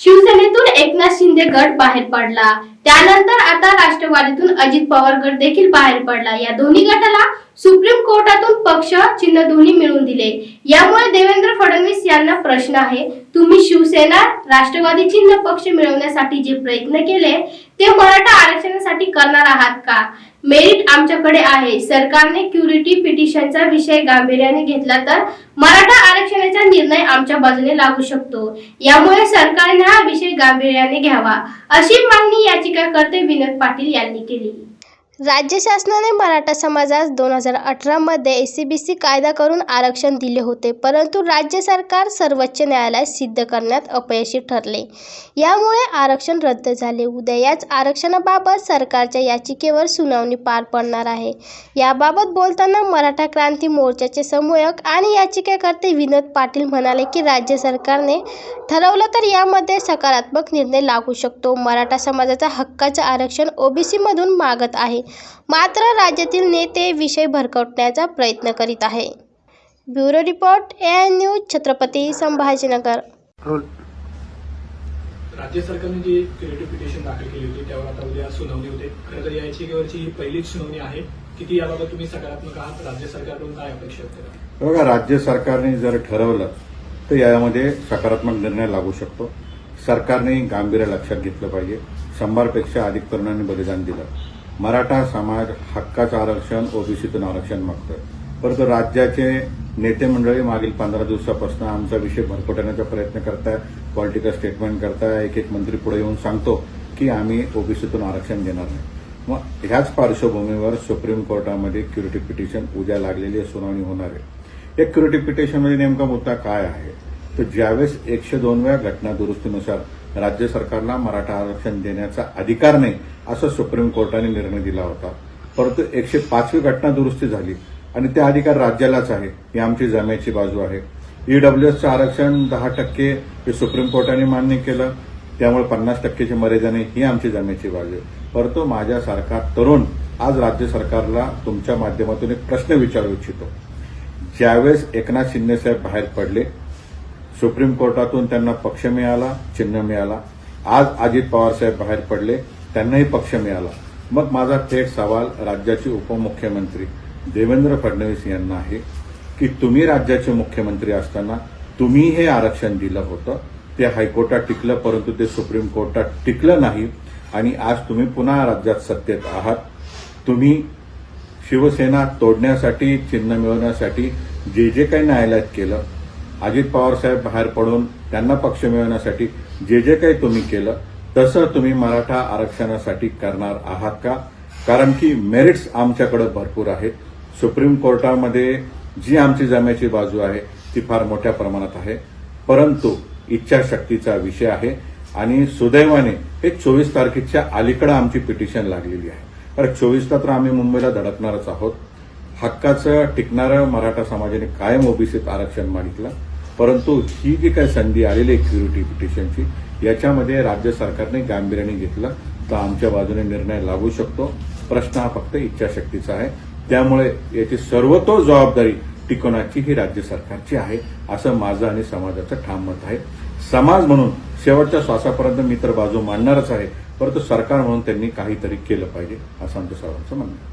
शिवसेनेतून एकनाथ शिंदे गट बाहेर पडला. त्यानंतर आता राष्ट्रवादीतून अजित पवार गट देखील बाहेर पडला. या दोन्ही गटाला सुप्रीम कोर्टातून पक्ष चिन्ह दोन्ही मिळवून दिले. यामुळे देवेंद्र फडणवीस यांना प्रश्न आहे तुम्ही शिवसेना राष्ट्रवादी चिन्ह पक्ष मिळवण्यासाठी जे प्रयत्न केले ते मराठा आरक्षणासाठी करणार आहात का? मेरिट आमच्याकडे आहे. सरकारने क्युरिटी पिटिशनचा विषय गांभीर्याने घेतला तर मराठा आरक्षणाचा निर्णय आमच्या बाजूने लागू शकतो. यामुळे सरकारने हा विषय गांभीर्याने घ्यावा. अशी मागणी याचिकाकर्ते विनोद पाटील यांनी केली. राज्य शासनाने मराठा समाजास दोन हजार अठरामध्ये एस सी बी सी कायदा करून आरक्षण दिले होते परंतु राज्य सरकार सर्वोच्च न्यायालयात सिद्ध करण्यात अपयशी ठरले. यामुळे आरक्षण रद्द झाले. उद्या याच आरक्षणाबाबत सरकारच्या याचिकेवर सुनावणी पार पडणार आहे. याबाबत बोलताना मराठा क्रांती मोर्चाचे समूहक आणि याचिकाकर्ते विनोद पाटील म्हणाले की राज्य सरकारने ठरवलं तर यामध्ये सकारात्मक निर्णय लागू शकतो. मराठा समाजाचा हक्काचं आरक्षण ओबीसीमधून मागत आहे. मात्र राज्यातील नेते विषय भरकटण्याचा प्रयत्न करीत आहे. Bureau report A news Chhatrapati Sambhajinagar. राज्य सरकारने जी क्रिएटिव्ह पिटिशन दाखल केली होती त्यावर आता उद्या सुनावणी होते. खरं तर या याचिकेवरची ही पहिलीच सुनावणी आहे. किती याबाबत तुम्ही सकारात्मक आहात? राज्य सरकारकडून काय अपेक्षा बघा राज्य सरकारने जर ठरवलं तर यामध्ये सकारात्मक निर्णय लागू शकतो. सरकारने गांभीर्य लक्षात घेतलं पाहिजे. शंभरपेक्षा अधिक तरुणांनी बलिदान दिलं. मराठा समाज हक्काचं आरक्षण ओबीसीतून आरक्षण मागतोय. परंतु राज्याचे नेते मंडळी मागील पंधरा दिवसापासून आमचा विषय भरकटण्याचा प्रयत्न करताय पॉलिटिकल स्टेटमेंट करताय एक एक मंत्री पुढे येऊन सांगतो की आम्ही ओबीसीतून आरक्षण देणार नाही. मग ह्याच पार्श्वभूमीवर सुप्रीम कोर्टामध्ये क्युरिटी पिटिशन उद्या लागलेली आहे, सुनावणी होणार आहे. या क्युरिटी पिटिशनमध्ये नेमका मुद्दा काय आहे? तर ज्यावेळेस एकशे दोनव्या घटना दुरुस्तीनुसार राज्य सरकारला मराठा आरक्षण देण्याचा अधिकार नाही असं सुप्रीम कोर्टाने निर्णय दिला होता. परंतु एकशे पाचवी घटना दुरुस्ती झाली आणि त्या अधिकार राज्यालाच आहे ही आमची जमेची बाजू आहे. ईडब्ल्यूएसचं आरक्षण दहा टक्के हे सुप्रीम कोर्टाने मान्य केलं त्यामुळे पन्नास टक्केची मर्यादाने ही आमची जमेची बाजू आहे. परंतु माझ्यासारखा तरुण आज राज्य सरकारला तुमच्या माध्यमातून एक प्रश्न विचारू इच्छितो. ज्यावेळेस एकनाथ शिंदेसाहेब बाहेर पडले सुप्रीम कोर्टातून त्यांना पक्ष मिळाला चिन्ह मिळाला. आज अजित पवार साहेब बाहेर पडले त्यांनाही पक्ष मिळाला. मग माझा थेट सवाल राज्याचे उपमुख्यमंत्री देवेंद्र फडणवीस यांना आहे की तुम्ही राज्याचे मुख्यमंत्री असताना तुम्ही हे आरक्षण दिलं होतं ते हायकोर्टात टिकलं परंतु ते सुप्रीम कोर्टात टिकलं नाही आणि आज तुम्ही पुन्हा राज्यात सत्तेत आहात. तुम्ही शिवसेना तोडण्यासाठी चिन्ह मिळवण्यासाठी जे जे काही न्यायालयात केलं अजित पवार साहेब बाहेर पडून त्यांना पक्ष मिळवण्यासाठी जे जे काही तुम्ही केलं तसं तुम्ही मराठा आरक्षणासाठी करणार आहात का? कारण की मेरिट्स आमच्याकडे भरपूर आहेत. सुप्रीम कोर्टामध्ये जी आमची जाम्याची बाजू आहे ती फार मोठ्या प्रमाणात आहे. परंतु इच्छाशक्तीचा विषय आहे आणि सुदैवाने हे चोवीस तारखेच्या अलीकडे आमची पिटिशन लागलेली आहे. कारण चोवीसला तर आम्ही मुंबईला धडकणारच आहोत. हक्काचं टिकणारं मराठा समाजाने कायम ओबीसीत आरक्षण मागितलं. परंतु ही जी काही संधी आलेली आहे क्युरिटी पिटिशनची याच्यामध्ये राज्य सरकारने गांभीर्याने घेतलं तर आमच्या बाजूने निर्णय लागू शकतो. प्रश्न हा फक्त इच्छाशक्तीचा आहे. त्यामुळे याची सर्वतो जबाबदारी टिकवण्याची ही राज्य सरकारची आहे असं माझं आणि समाजाचं ठाम मत आहे. समाज म्हणून शेवटच्या श्वासापर्यंत मी तर बाजू मांडणारच आहे परंतु सरकार म्हणून त्यांनी काहीतरी केलं पाहिजे असं आमच्या सर्वांचं म्हणणं आहे.